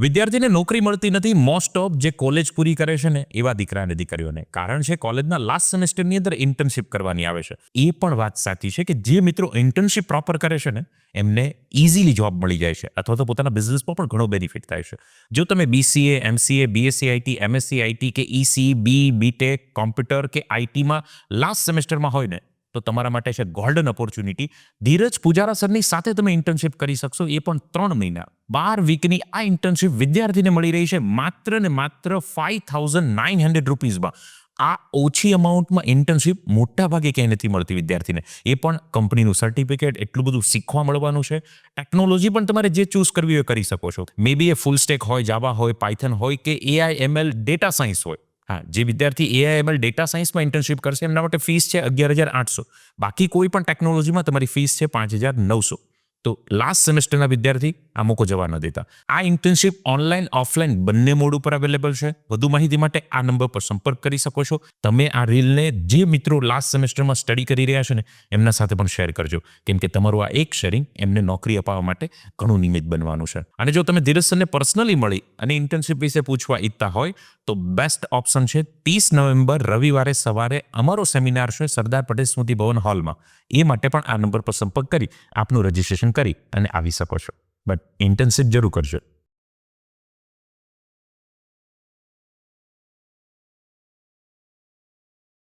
વિદ્યાર્થીને નોકરી મળતી નથી મોસ્ટ ઓફ જે કોલેજ પૂરી કરે છે ને, એવા દીકરા અને દીકરીઓને. કારણ છે, કોલેજના લાસ્ટ સેમેસ્ટરની અંદર ઇન્ટર્નશિપ કરવાની આવે છે. એ પણ વાત સાચી છે કે જે મિત્રો ઇન્ટર્નશિપ પ્રોપર કરે છે ને, એમને ઇઝીલી જોબ મળી જાય છે. અથવા તો પોતાના બિઝનેસમાં પણ ઘણો બેનિફિટ થાય છે. જો તમે BCA MCA BSc IT MSc IT કે ઈસી બી બીટેક કોમ્પ્યુટર કે આઈટીમાં લાસ્ટ સેમેસ્ટરમાં હોય ને તો તમારા માટે છે ગોલ્ડન ઓપોર્ચ્યુનિટી ધીરજ પૂજારા સરની સાથે તમે ઇન્ટર્નશિપ કરી શકશો, એ પણ ત્રણ મહિના. બાર વીકની આ ઇન્ટર્નશિપ વિદ્યાર્થીને મળી રહી છે માત્ર ને માત્ર ફાઈવ થાઉઝન્ડ નાઇન હંડ્રેડ રૂપીઝમાં. આ ઓછી અમાઉન્ટમાં ઇન્ટર્નશિપ મોટા ભાગે ક્યાંય નથી મળતી વિદ્યાર્થીને. એ પણ કંપનીનું સર્ટિફિકેટ એટલું બધું શીખવા મળવાનું છે. ટેકનોલોજી પણ તમારે જે ચૂઝ કરવી હોય કરી શકો છો. મે બી એ ફૂલ સ્ટેક હોય જાવા હોય પાયથન હોય કે એઆઈ એમએલ ડેટા સાયન્સ હોય. હા, જે વિદ્યાર્થી એઆઈએમએલ ડેટા સાયન્સમાં ઇન્ટર્નશિપ કરશે, એમના માટે ફીસ છે અગિયાર હજાર આઠસો. બાકી કોઈ પણ ટેકનોલોજીમાં તમારી ફીસ છે પાંચ હજાર નવસો. તો લાસ્ટ સેમેસ્ટરના વિદ્યાર્થી આ મોકો જવા ન દેતા. આ ઇન્ટર્નશિપ ઓનલાઈન ઓફલાઈન બંને મોડ ઉપર અવેલેબલ છે. વધુ માહિતી માટે આ નંબર પર સંપર્ક કરી શકો છો. તમે આ રીલને જે મિત્રો લાસ્ટ સેમેસ્ટરમાં સ્ટડી કરી રહ્યા છે ને, એમના સાથે પણ શેર કરજો. કેમ કે તમારું આ એક શેરિંગ એમને નોકરી અપાવવા માટે ઘણું નિમિત્ત બનવાનું છે. અને જો તમે ધીરજ સરને પર્સનલી મળી અને ઇન્ટર્નશિપ વિશે પૂછવા ઈચ્છતા હોય તો બેસ્ટ ઓપ્શન છે ત્રીસ નવેમ્બર રવિવારે સવારે અમારો સેમિનાર છે સરદાર પટેલ સ્મૃતિ ભવન હોલમાં એ માટે પણ આ નંબર પર સંપર્ક કરી આપનું રજીસ્ટ્રેશન કરી અને આવી શકો છો. બટ ઇન્ટર્નશિપ જરૂર કરજો.